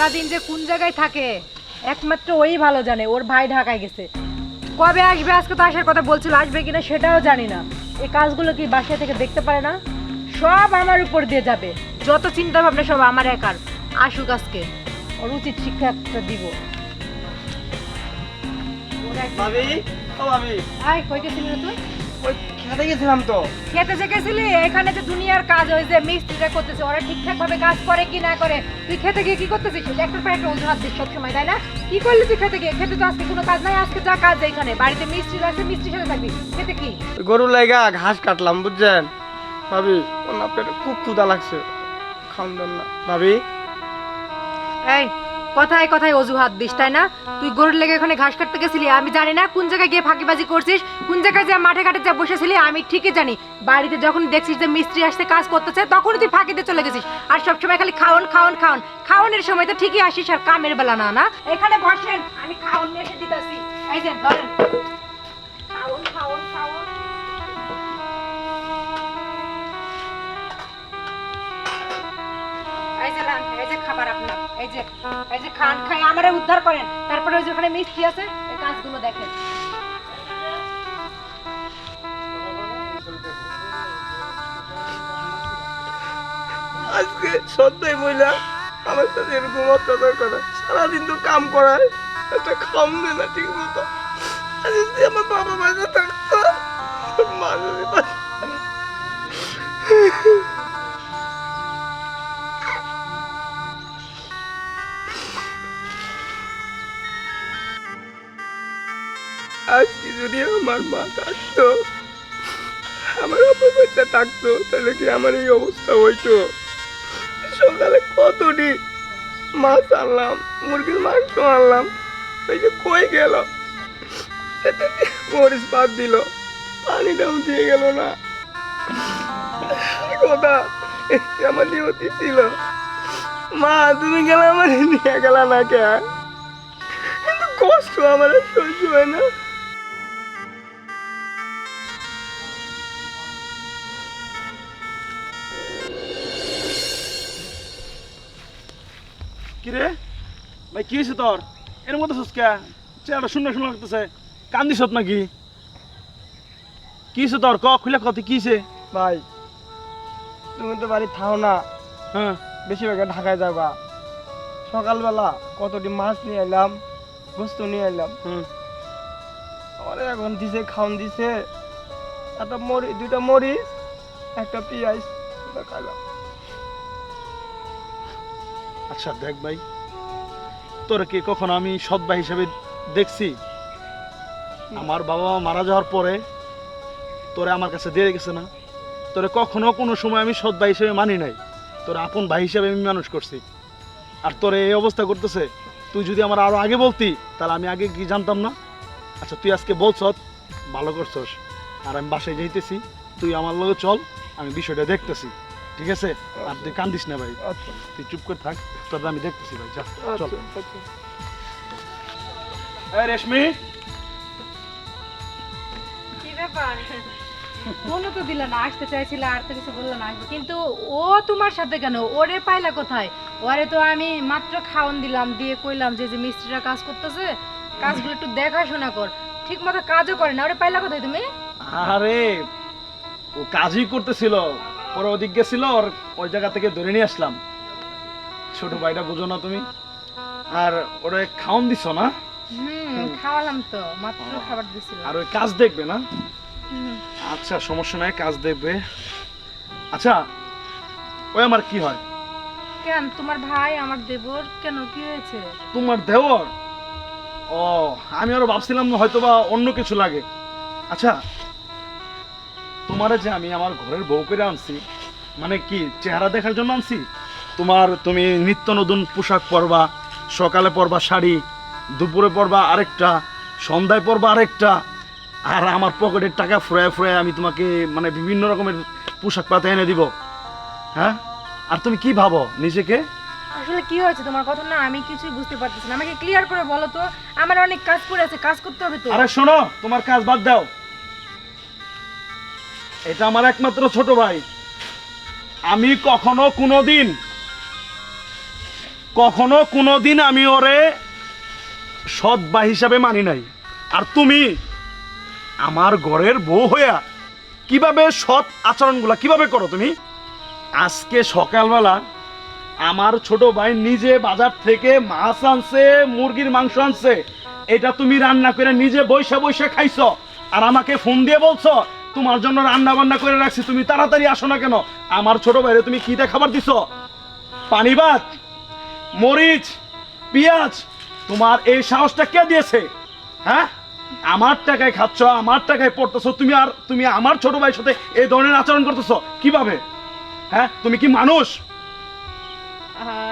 সারাদিন যে কোন জায়গায় থাকে একমাত্র ওই ভালো জানে ওর ভাই ঢাকায় গেছে। কবে আসবে? আজকে তো আসার কথা বলছিল আসবে কিনা সেটাও জানি না। এই কাজগুলো কি বাসা থেকে দেখতে পারে না? সব আমার উপর দিয়ে যাবে। যত চিন্তা ভাবনা সব আমার একার। আসুক আজকে। ওর উচিত শিক্ষা একটা দিব। ভাবি ও ভাবি। আয় কই গেছিলি তুই? ওই খেতে গেছিলাম তো। খেতে যে গেছিলি এখানে যে দুনিয়ার কাজ হয়েছে মিস্ত্রিরা করতেছে ওরা ঠিকঠাক ভাবে কাজ করে কি না করে? তুই খেতে গিয়ে কি করতেছিস? একটার পর একটা অজুহাত দিস সবসময় তাই না? কি করলি তুই খেতে গিয়ে? খেতে তো আজকে কোনো কাজ নাই আজকে যা কাজ এখানে বাড়িতে মিস্ত্রি আছে মিস্ত্রির সাথে থাকবি। খেতে কি? ওই গরুর লাইগা ঘাস কাটলাম বুঝছেন? ভাবি ওনার পেটে খুব ক্ষুদা লাগছে। খাওন দেন না। ভাবি? এই কথায় কথায় অজুহাত দিস, তাই না? তুই গরুর লেগে এখানে ঘাস কাটতে গেছিলি, আমি জানি না কোন জায়গায় গিয়ে ফাঁকিবাজি করছিস, কোন জায়গায় যে মাঠে ঘাটে যা বসেছিলি, আমি ঠিকই জানি। বাড়িতে যখন দেখছিস যে মিস্ত্রি আসতে কাজ করতেছে, তখনই তুই ফাঁকিতে চলে গেছিস। আর সবসময় খালি খাওন খাওন খাওন। খাওয়ানোর সময় তো ঠিকই আসিস, আর কামের বেলা না না? এখানে বসেন, আমি খাওন নিয়ে এসে দিতেছি। এই যে ধরেন খাওন। খাবার আপনার। এই যে এই যে খান খাই, আমারে উদ্ধার করেন। তারপরে ওই যে ওখানে মিষ্টি আছে, এই কাজগুলো দেখেন। আজকে সত্যি বইলা আমার সাথে এরকম অত্যাচার করে, সারাদিন তো কাম করায়, একটা খাম দে না ঠিক মতো যদি আমার বাবা থাকতো মা আজকে যদি আমার মা থাকতো, আমার অপর বাচ্চা থাকতো, তাহলে কি আমার এই অবস্থা হইতো? সকালে কতটি মাছ আনলাম, মুরগির মাংস আনলাম, ওই যে কই গেল? মরিচ বাদ দিল? পানিটাও দিয়ে গেল না। কথা আমার নিয়তি ছিল। মা, তুমি গেলে আমার নিয়ে গেলা না কে? কষ্ট আমার সহ্য হয় না। কিরে? ভাই কি হয়েছে তোর? এর মতো সুস্কা চেহারা শূন্য শূন্য লাগতেছে। কান্দিস নাকি? কি হয়েছে তোর? ক খুলে কত কি হয়েছে? ভাই তুমি তো বাড়ি থাও না। হ্যাঁ। বেশিরভাগ ঢাকায় যাবা। সকালবেলা কতটি মাছ নিয়ে এলাম গোস্ত নিয়ে এলাম। হুম। আমার এখন দিছে খাওন দিছে। একটা মরি দুইটা মরিচ একটা পেঁয়াজ খাইলাম। আচ্ছা দেখ ভাই তোর কি কখনো আমি সৎ ভাই হিসেবে দেখছি? আমার বাবা মা মারা যাওয়ার পরে তোরে আমার কাছে দিয়ে গেছে না। তোরে কখনো কোনো সময় আমি সৎ ভাই হিসেবে মানি নাই। তোর আপন ভাই হিসেবে আমি মানুষ করছি। আর তোরে এই অবস্থা করতেছে তুই যদি আমার আরও আগে বলতি তাহলে আমি আগে কি জানতাম না? আচ্ছা তুই আজকে বলছ ভালো করছস। আর আমি বাসায় যাইতেছি তুই আমার লগে চল আমি বিষয়টা দেখতেছি। ঠিক আছে? আর তুই কান্দিস না ভাই। আচ্ছা। তুই চুপ করে থাক তোর আমি দেখতেছি ভাই যা চল। আচ্ছা। আচ্ছা। এই রেশমি। কি ব্যাপার? বলো তো দিলা না আসতে চাইছিল আর তো কিছু বলল না কিন্তু ও তোমার সাথে কেন? ওরে পাইলা কোথায়? ওরে তো আমি মাত্র খাওন দিলাম দিয়ে কইলাম যে যে মিস্ত্রিরা কাজ করতেছে কাজগুলো একটু দেখাশোনা কর। ঠিক মতো কাজও করে না ওরে পাইলা কোথায় তুমি? আরে ও কাজই করতেছিল। পরে ওদিক গেছিল ওর ওই জায়গা থেকে ধরে নিয়ে আসলাম। ছোট ভাইটা বুঝো না তুমি? আর ওরে খাওন দিছ না? খাওয়ালাম তো মাত্র খাবার দিছিলাম। আর ওই কাজ দেখবে না? আচ্ছা সমস্যা নাই কাজ দেখবে। আচ্ছা ওই আমার কি হয়? কেন তোমার ভাই আমার দেবর কেন কি হয়েছে? তোমার দেওর ও আমি আরও ভাবছিলাম হয়তো বা অন্য কিছু লাগে। আচ্ছা তোমারে যে আমি আমার ঘরের বউ করে আনছি মানে কি চেহারা দেখার জন্য আনছি? তোমার তুমি নিত্য নতুন পোশাক পরবা সকালে পরবা শাড়ি দুপুরে পরবা আরেকটা সন্ধ্যায় পরবা আরেকটা আর আমার পকেটের টাকা ফুরায় ফুরায় আমি তোমাকে মানে বিভিন্ন রকমের পোশাক পাতে এনে দিব। হ্যাঁ? আর তুমি কি ভাবো নিজেকে? আসলে কি হয়েছে তোমার কথা না আমি কিছুই বুঝতে পারতেছি না। আমাকে ক্লিয়ার করে বলো তো আমার অনেক কাজ পড়ে আছে কাজ করতে হবে তো। আরে শোনো তোমার কাজ বাদ দাও। এটা আমার একমাত্র ছোট ভাই। আমি কখনো কোনো কোনোদিন, কখনো কোনোদিন আমি ওরে সৎ বা হিসাবে মানি নাই। আর তুমি আমার ঘরের বউ হইয়া কীভাবে সৎ আচরণগুলা কীভাবে করো তুমি? আজকে সকালবেলা আমার ছোট ভাই নিজে বাজার থেকে মাছ আনছে, মুরগির মাংস আনছে। এটা তুমি রান্না করে নিজে বৈশা বৈশা খাইছ। আর আমাকে ফোন দিয়ে বলছো তোমার জন্য রান্না বান্না করে রাখছি, তুমি তাড়াতাড়ি আসো না কেন? আমার ছোট ভাইরে তুমি কিটা খাবার দিছো? পানি ভাত, মরিচ, পেঁয়াজ, তোমার এই সাহসটা কে দিয়েছে? হ্যাঁ? আমার টাকায় খাচ্ছ, আমার টাকায় পড়তেছো, তুমি আর তুমি আমার ছোট ভাইয়ের সাথে এই ধরনের আচরণ করতেছো, কীভাবে? হ্যাঁ তুমি কি মানুষ?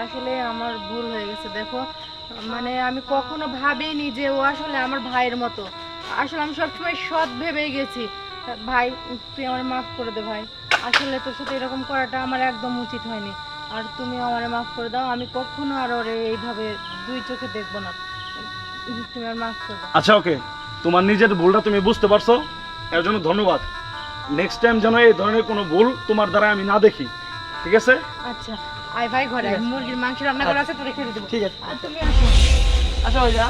আসলে আমার ভুল হয়ে গেছে, দেখো। মানে আমি কখনো ভাবিনি যে ও আসলে আমার ভাইয়ের মতো। আসলে আমি সবসময় সৎ ভেবেই গেছি। ভাই তুই আমার মাফ করে দে ভাই। আসলে তোর সাথে এরকম করাটা আমার একদম উচিত হয়নি। আর তুমি আমার মাফ করে দাও আমি কখনো আর ওরে এইভাবে দুই চোখে দেখব না। তুমি আমার মাফ করে দাও আচ্ছা ওকে। তোমার নিজের ভুলটা তুমি বুঝতে পারছ? এর জন্য ধন্যবাদ। নেক্সট টাইম যেন এই ধরনের কোনো ভুল তোমার দ্বারা আমি না দেখি। ঠিক আছে? আচ্ছা। আয় ভাই ঘরে মুরগির মাংস রান্না করা আছে তোরে খেতে দেবো। ঠিক আছে। আর তুমি আসো। আচ্ছা ভাইয়া।